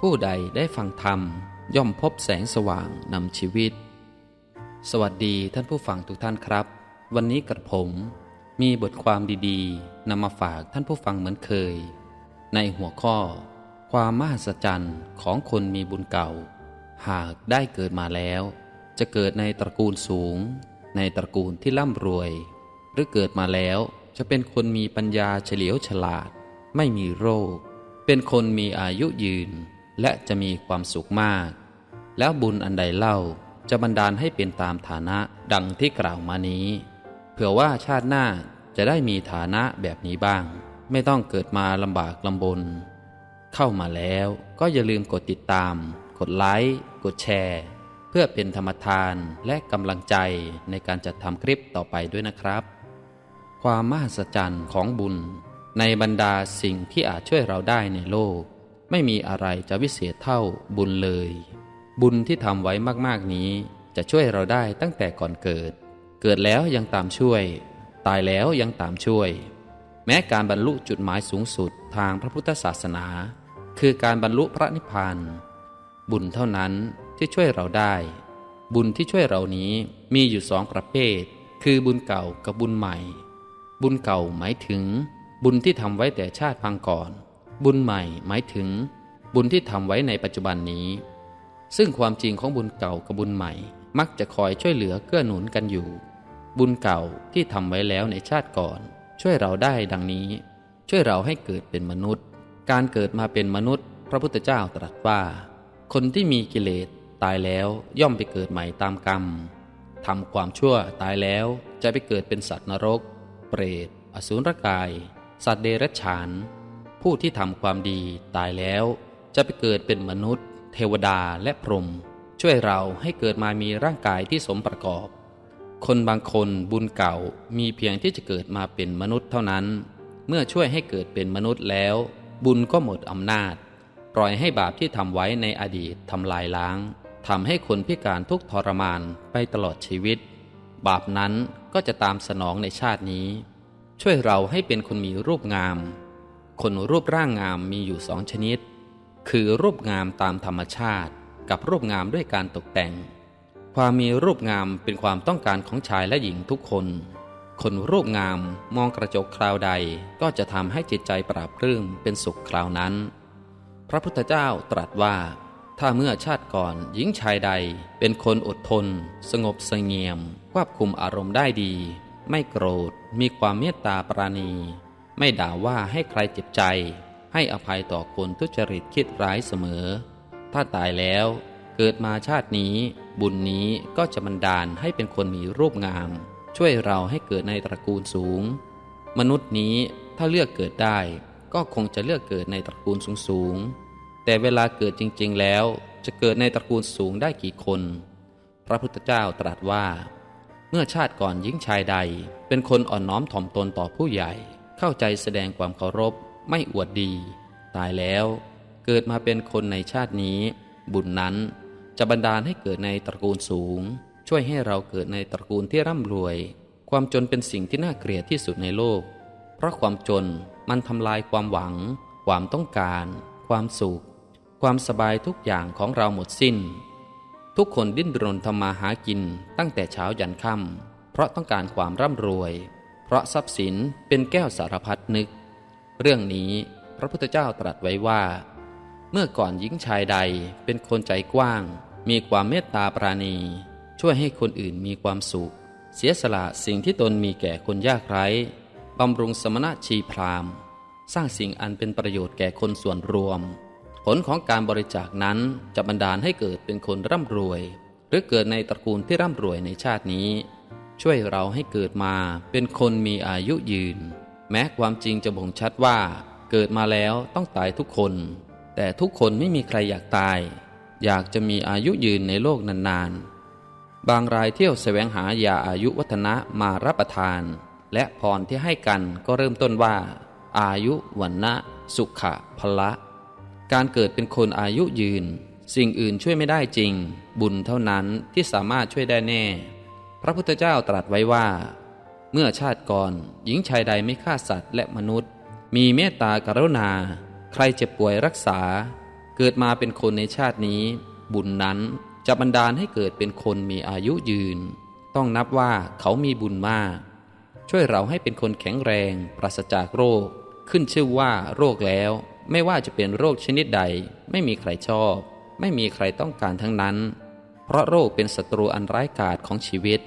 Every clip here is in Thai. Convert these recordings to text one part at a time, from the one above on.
ผู้ใดได้ฟังธรรม ย่อมพบแสงสว่างนำชีวิต สวัสดีท่านผู้ฟังทุกท่านครับ วันนี้กระผมมีบทความดีๆนำมาฝากท่านผู้ฟังเหมือนเคย ในหัวข้อ ความมหัศจรรย์ของคนมีบุญเก่า หากได้เกิดมาแล้ว จะเกิดในตระกูลสูง ในตระกูลที่ร่ำรวย หรือเกิดมาแล้วจะเป็นคนมีปัญญาเฉลียวฉลาด ไม่มีโรค เป็นคนมีอายุยืน และจะมีความสุขมาก แล้วบุญอันใดเล่าจะบันดาลให้เป็นตามฐานะดังที่กล่าวมานี้ เผื่อว่าชาติหน้าจะได้มีฐานะแบบนี้บ้าง ไม่ต้องเกิดมาลำบากลำบน เข้ามาแล้วก็อย่าลืมกดติดตาม กดไลค์ กดแชร์ เพื่อเป็นธรรมทานและกำลังใจในการจัดทำคลิปต่อไปด้วยนะครับ ความมหัศจรรย์ของบุญในบรรดาสิ่งที่อาจช่วยเราได้ในโลก ไม่มีอะไรจะวิเศษเท่าบุญเลย บุญที่ทำไว้มากๆนี้ จะช่วยเราได้ตั้งแต่ก่อนเกิด เกิดแล้วยังตามช่วย ตายแล้วยังตามช่วย แม้การบรรลุจุดหมายสูงสุดทางพระพุทธศาสนา คือการบรรลุพระนิพพานบุญเท่านั้นที่ช่วยเราได้ บุญที่ช่วยเรานี้มีอยู่สองประเภท คือบุญเก่ากับบุญใหม่ บุญเก่าหมายถึง บุญที่ทำไว้แต่ชาติพังก่อน บุญใหม่หมายถึง บุญที่ทำไว้ในปัจจุบันนี้ ซึ่งความจริงของบุญเก่ากับบุญใหม่ มักจะคอยช่วยเหลือเกื้อหนุนกันอยู่ บุญเก่าที่ทำไว้แล้วในชาติก่อน ช่วยเราได้ดังนี้ ช่วยเราให้เกิดเป็นมนุษย์ การเกิดมาเป็นมนุษย์ พระพุทธเจ้าตรัสว่า คนที่มีกิเลสตายแล้วย่อมไปเกิดใหม่ตามกรรมทำความชั่วตายแล้วจะไปเกิดเป็นสัตว์นรก เปรต อสูรกาย สัตว์เดรัจฉาน ผู้ที่ทำความดีตายแล้ว จะไปเกิดเป็นมนุษย์ เทวดาและพรหมช่วยเราให้เกิดมามีร่างกายที่สมประกอบ คนบางคนบุญเก่ามีเพียงที่จะเกิดมาเป็นมนุษย์เท่านั้น เมื่อช่วยให้เกิดเป็นมนุษย์แล้ว บุญก็หมดอำนาจ ปล่อยให้บาปที่ทำไว้ในอดีตทำลายล้างทำให้คนพิการทุกทรมานไปตลอดชีวิต บาปนั้นก็จะตามสนองในชาตินี้ ช่วยเราให้เป็นคนมีรูปงาม คนรูปร่างงามมีอยู่สองชนิด คือรูปงามตามธรรมชาติ กับรูปงามด้วยการตกแต่ง ความมีรูปงามเป็นความต้องการของชายและหญิงทุกคน คนรูปงามมองกระจกคราวใดก็จะทำให้จิตใจปราบปลื้มเป็นสุขคราวนั้น พระพุทธเจ้าตรัสว่า ถ้าเมื่อชาติก่อนหญิงชายใด เป็นคนอดทน สงบเสงี่ยม ควบคุมอารมณ์ได้ดี ไม่โกรธ มีความเมตตาปราณี ไม่ด่าว่าให้ใครเจ็บใจ ให้อภัยต่อคนทุจริตคิดร้ายเสมอ ถ้าตายแล้วเกิดมาชาตินี้ บุญนี้ก็จะบันดาลให้เป็นคนมีรูปงาม ช่วยเราให้เกิดในตระกูลสูง มนุษย์นี้ถ้าเลือกเกิดได้ ก็คงจะเลือกเกิดในตระกูลสูงๆแต่เวลาเกิดจริง ๆ แล้ว จะเกิดในตระกูลสูงได้กี่คน พระพุทธเจ้าตรัสว่า เมื่อชาติก่อนหญิงชายใด เป็นคนอ่อนน้อมถ่อมตนต่อผู้ใหญ่ เข้าใจแสดงความเคารพ ไม่อวดดี ตายแล้ว เกิดมาเป็นคนในชาตินี้ บุญนั้นจะบันดาลให้เกิดในตระกูลสูง ช่วยให้เราเกิดในตระกูลที่ร่ำรวย ความจนเป็นสิ่งที่น่าเกลียดที่สุดในโลก เพราะความจนมันทำลายความหวัง ความต้องการ ความสุข ความสบายทุกอย่างของเราหมดสิ้น ทุกคนดิ้นรนทำมาหากินตั้งแต่เช้ายันค่ำเพราะต้องการความร่ำรวย เพราะทรัพย์สินเป็นแก้วสารพัดนึก เรื่องนี้พระพุทธเจ้าตรัสไว้ว่า เมื่อก่อนหญิงชายใดเป็นคนใจกว้าง มีความเมตตาปราณี ช่วยให้คนอื่นมีความสุข เสียสละสิ่งที่ตนมีแก่คนยากไร้บำรุงสมณะชีพรามสร้างสิ่งอันเป็นประโยชน์แก่คนส่วนรวม ผลของการบริจาคนั้นจะบันดาลให้เกิดเป็นคนร่ำรวย หรือเกิดในตระกูลที่ร่ำรวยในชาตินี้ ช่วยเราให้เกิดมาเป็นคนมีอายุยืน แม้ความจริงจะบ่งชัดว่า เกิดมาแล้วต้องตายทุกคน แต่ทุกคนไม่มีใครอยากตาย อยากจะมีอายุยืนในโลกนานๆ บางรายเที่ยวแสวงหายาอายุวัฒนะมารับประทาน และพรที่ให้กันก็เริ่มต้นว่า อายุวันนะสุขะพละ การเกิดเป็นคนอายุยืน สิ่งอื่นช่วยไม่ได้จริง บุญเท่านั้นที่สามารถช่วยได้แน่ พระพุทธเจ้าตรัสไว้ว่า เมื่อชาติก่อน หญิงชายใดไม่ฆ่าสัตว์และมนุษย์ มีเมตตากรุณา ใครเจ็บป่วยรักษา เกิดมาเป็นคนในชาตินี้ บุญนั้นจะบันดาลให้เกิดเป็นคนมีอายุยืน ต้องนับว่าเขามีบุญมาก ช่วยเราให้เป็นคนแข็งแรง ปราศจากโรค ขึ้นชื่อว่าโรคแล้ว ไม่ว่าจะเป็นโรคชนิดใด ไม่มีใครชอบ ไม่มีใครต้องการทั้งนั้น เพราะโรคเป็นศัตรูอันร้ายกาจของชีวิต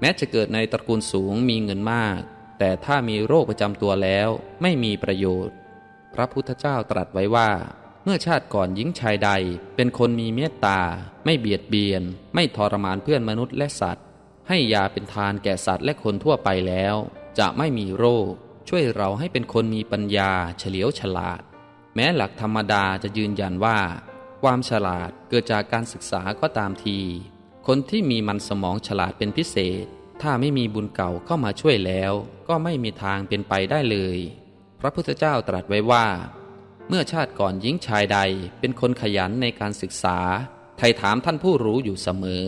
แม้จะเกิดในตระกูลสูงมีเงินมาก แต่ถ้ามีโรคประจำตัวแล้วไม่มีประโยชน์ พระพุทธเจ้าตรัสไว้ว่า เมื่อชาติก่อนหญิงชายใด เป็นคนมีเมตตา ไม่เบียดเบียน ไม่ทรมานเพื่อนมนุษย์และสัตว์ ให้ยาเป็นทานแก่สัตว์และคนทั่วไปแล้ว จะไม่มีโรค ช่วยเราให้เป็นคนมีปัญญาเฉลียวฉลาด แม้หลักธรรมดาจะยืนยันว่า ความฉลาดเกิดจากการศึกษาก็ตามที คนที่มีมันสมองฉลาดเป็นพิเศษ ถ้าไม่มีบุญเก่าเข้ามาช่วยแล้ว ก็ไม่มีทางเป็นไปได้เลย พระพุทธเจ้าตรัสไว้ว่า เมื่อชาติก่อนหญิงชายใดเป็นคนขยันในการศึกษาไถ่ถามท่านผู้รู้อยู่เสมอ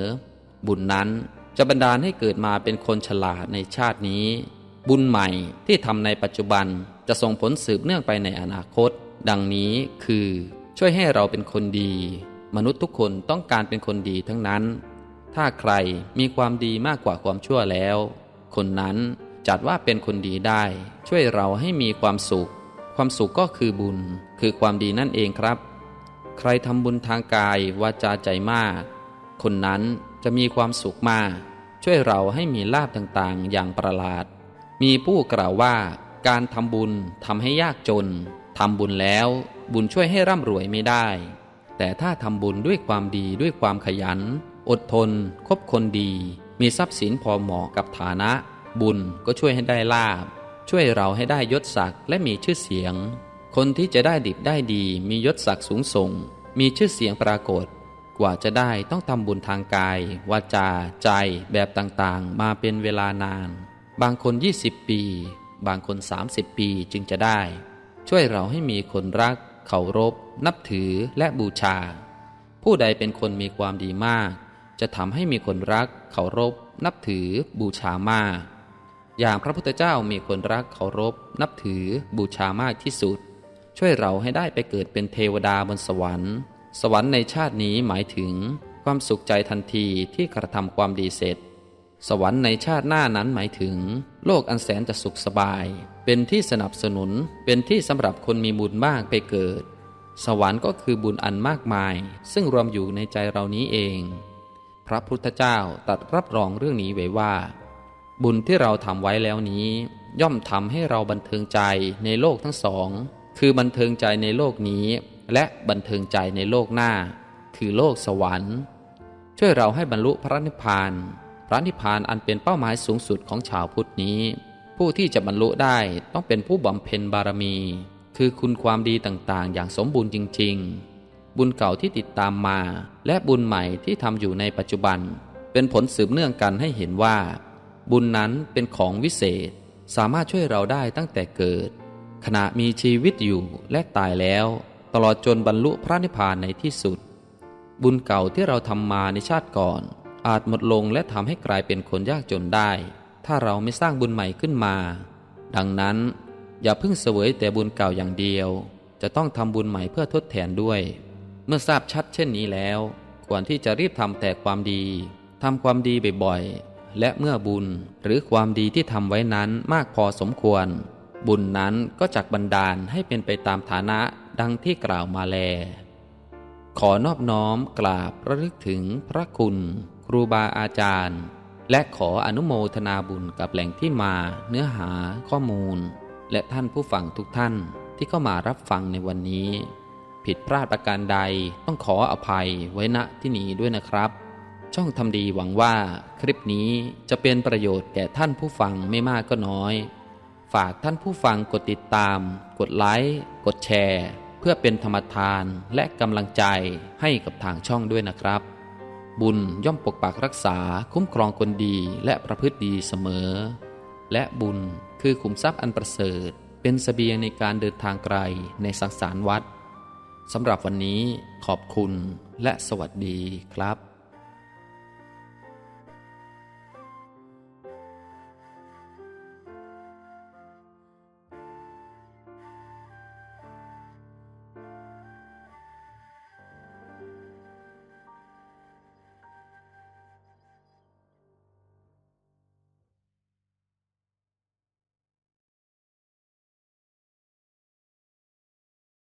บุญนั้นจะบันดาลให้เกิดมาเป็นคนฉลาดในชาตินี้ บุญใหม่ที่ทำในปัจจุบันจะส่งผลสืบเนื่องไปในอนาคต ดังนี้คือ ช่วยให้เราเป็นคนดี มนุษย์ทุกคนต้องการเป็นคนดีทั้งนั้น ถ้าใครมีความดีมากกว่าความชั่วแล้ว คนนั้นจัดว่าเป็นคนดีได้ ช่วยเราให้มีความสุข ความสุขก็คือบุญ คือความดีนั่นเองครับ ใครทำบุญทางกายวาจาใจมาก คนนั้นจะมีความสุขมาก ช่วยเราให้มีลาบต่างๆ อย่างประหลาด มีผู้กล่าวว่า การทำบุญทำให้ยากจนทำบุญแล้ว บุญช่วยให้ร่ำรวยไม่ได้ แต่ถ้าทำบุญด้วยความดีด้วยความขยัน อดทน คบคนดี มีทรัพย์สินพอเหมาะกับฐานะ บุญก็ช่วยให้ได้ลาบ ช่วยเราให้ได้ยศศักดิ์และมีชื่อเสียง คนที่จะได้ดิบได้ดี มียศศักดิ์สูงส่ง มีชื่อเสียงปรากฏ กว่าจะได้ต้องทำบุญทางกาย วาจา ใจแบบต่างๆ มาเป็นเวลานาน บางคน 20 ปี บางคน 30 ปีจึงจะได้ ช่วยเราให้มีคนรัก เคารพ นับถือและบูชา ผู้ใดเป็นคนมีความดีมาก จะทำให้มีคนรัก เคารพ นับถือ บูชามาก อย่างพระพุทธเจ้ามีคนรักเคารพ นับถือ บูชามากที่สุด ช่วยเราให้ได้ไปเกิดเป็นเทวดาบนสวรรค์ สวรรค์ในชาตินี้หมายถึงความสุขใจทันทีที่กระทำความดีเสร็จ สวรรค์ในชาติหน้านั้นหมายถึง โลกอันแสนจะสุขสบาย เป็นที่สนับสนุนเป็นที่สำหรับคนมีบุญมากไปเกิด สวรรค์ก็คือบุญอันมากมาย ซึ่งรวมอยู่ในใจเรานี้เอง พระพุทธเจ้าตรัสรับรองเรื่องนี้ไว้ว่า บุญที่เราทำไว้แล้วนี้ ย่อมทำให้เราบันเทิงใจในโลกทั้งสอง คือบันเทิงใจในโลกนี้ และบันเทิงใจในโลกหน้า คือโลกสวรรค์ ช่วยเราให้บรรลุพระนิพพาน พระนิพพานอันเป็นเป้าหมายสูงสุดของชาวพุทธนี้ ผู้ที่จะบรรลุได้ต้องเป็นผู้บำเพ็ญบารมี คือคุณความดีต่างๆ อย่างสมบูรณ์จริง ๆ บุญเก่าที่ติดตามมา และบุญใหม่ที่ทำอยู่ในปัจจุบัน เป็นผลสืบเนื่องกันให้เห็นว่า บุญนั้นเป็นของวิเศษ สามารถช่วยเราได้ตั้งแต่เกิด ขณะมีชีวิตอยู่และตายแล้ว ตลอดจนบรรลุพระนิพพานในที่สุด บุญเก่าที่เราทำมาในชาติก่อน อาจหมดลงและทำให้กลายเป็นคนยากจนได้ ถ้าเราไม่สร้างบุญใหม่ขึ้นมา ดังนั้น อย่าเพิ่งเสวยแต่บุญเก่าอย่างเดียว จะต้องทำบุญใหม่เพื่อทดแทนด้วย เมื่อทราบชัดเช่นนี้แล้ว ควรที่จะรีบทำแต่ความดีทำความดีบ่อยๆ และเมื่อบุญหรือความดีที่ทำไว้นั้นมากพอสมควร บุญนั้นก็จักบันดาลให้เป็นไปตามฐานะดังที่กล่าวมาแล ขอนอบน้อมกราบระลึกถึงพระคุณ ครูบาอาจารย์ และขออนุโมทนาบุญกับแหล่งที่มา เนื้อหาข้อมูล และท่านผู้ฟังทุกท่านที่เข้ามารับฟังในวันนี้ ผิดพลาดประการใดต้องขออภัยไว้ณที่นี้ด้วยนะครับ ช่องทำดีหวังว่าคลิปนี้จะเป็นประโยชน์แก่ท่านผู้ฟังไม่มากก็น้อย ฝากท่านผู้ฟังกดติดตาม กดไลค์กดแชร์ เพื่อเป็นธรรมทานและกำลังใจให้กับทางช่องด้วยนะครับ บุญย่อมปกปักรักษาคุ้มครองคนดีและประพฤติดีเสมอ และบุญคือขุมทรัพย์อันประเสริฐ เป็นสเสบียงในการเดินทางไกลในสังสารวัฏสำหรับวันนี้ขอบคุณและสวัสดีครับ